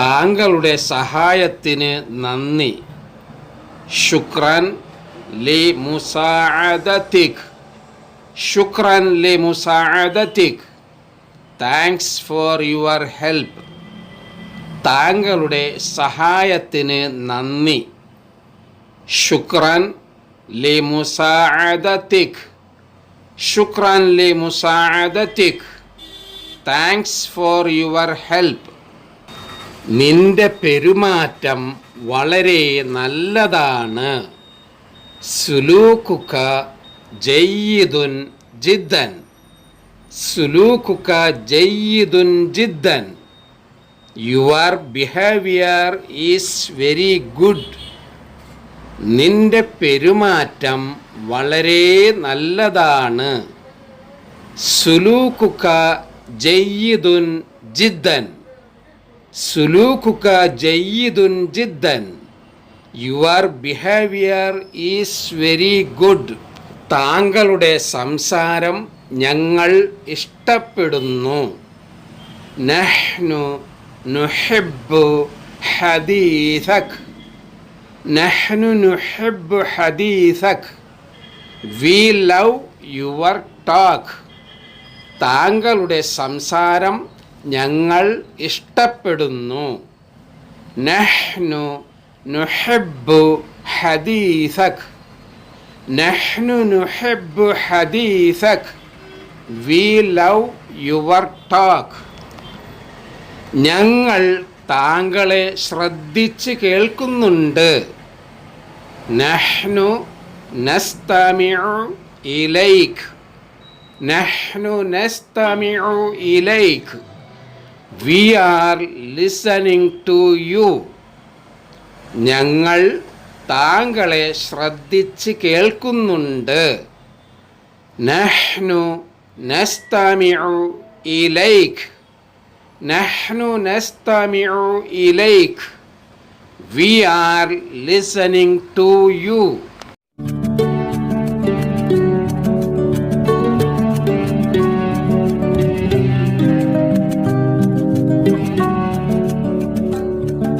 താങ്കളുടെ സഹായത്തിന് നന്ദി. ശുക്രൻ ലി മുസാഅദതിക്. ശുക്രൻ ലി മുസാഅദതിക്. താങ്ക്സ് ഫോർ യുവർ ഹെൽപ്പ് താങ്കളുടെ സഹായത്തിന് നന്ദി. ശുക്രൻ ലി മുസാഅദതിക്. ശുക്രൻ ലി മുസാഅദതിക്. താങ്ക്സ് ഫോർ യുവർ ഹെൽപ്പ് നിന്റെ പെരുമാറ്റം വളരെ നല്ലതാണ്. സുലൂക്കുക്ക ജയ്യിദുൻ ജിദ്ദൻ. സുലൂക്കുക്ക ജയ്യിദുൻ ജിദ്ദൻ. Your behaviour is very good നിന്റെ പെരുമാറ്റം വളരെ നല്ലതാണ്. സുലൂക്കുക്ക ജയ്യിദുൻ ജിദ്ദൻ. സുലൂക്കുക്ക ജയ്യിദുൻ ജിദ്ദൻ. Your behaviour is very good താങ്കളുടെ സംസാരം ഞങ്ങൾ ഇഷ്ടപ്പെടുന്നു. നഹ്നു നുഹിബ്ബു ഹദീസക് നഹ്നു നുഹിബ്ബു ഹദീസക് വി ലവ് യുവർ ടോക്ക് താങ്കളുടെ സംസാരം ഞങ്ങൾ ഇഷ്ടപ്പെടുന്നു. നഹ്നു നുഹബ്ബു ഹദീസക്. നഹ്നു നുഹബ്ബു ഹദീസക്. വി ലവ് യുവർ ടോക്ക് ഞങ്ങൾ താങ്കളെ ശ്രദ്ധിച്ച് കേൾക്കുന്നുണ്ട്. നഹ്നു നസ്തമിഉ ഇലൈക്. നഹ്നു നസ്തമിഉ ഇലൈക്. We are listening to you ഞങ്ങൾ താങ്കളെ ശ്രദ്ധിച്ച് കേൾക്കുന്നുണ്ട്. നഹ്നു നസ്തമിഉ ഇലൈക്. നഹ്നു നസ്തമിഉ ഇലൈക്. We are listening to you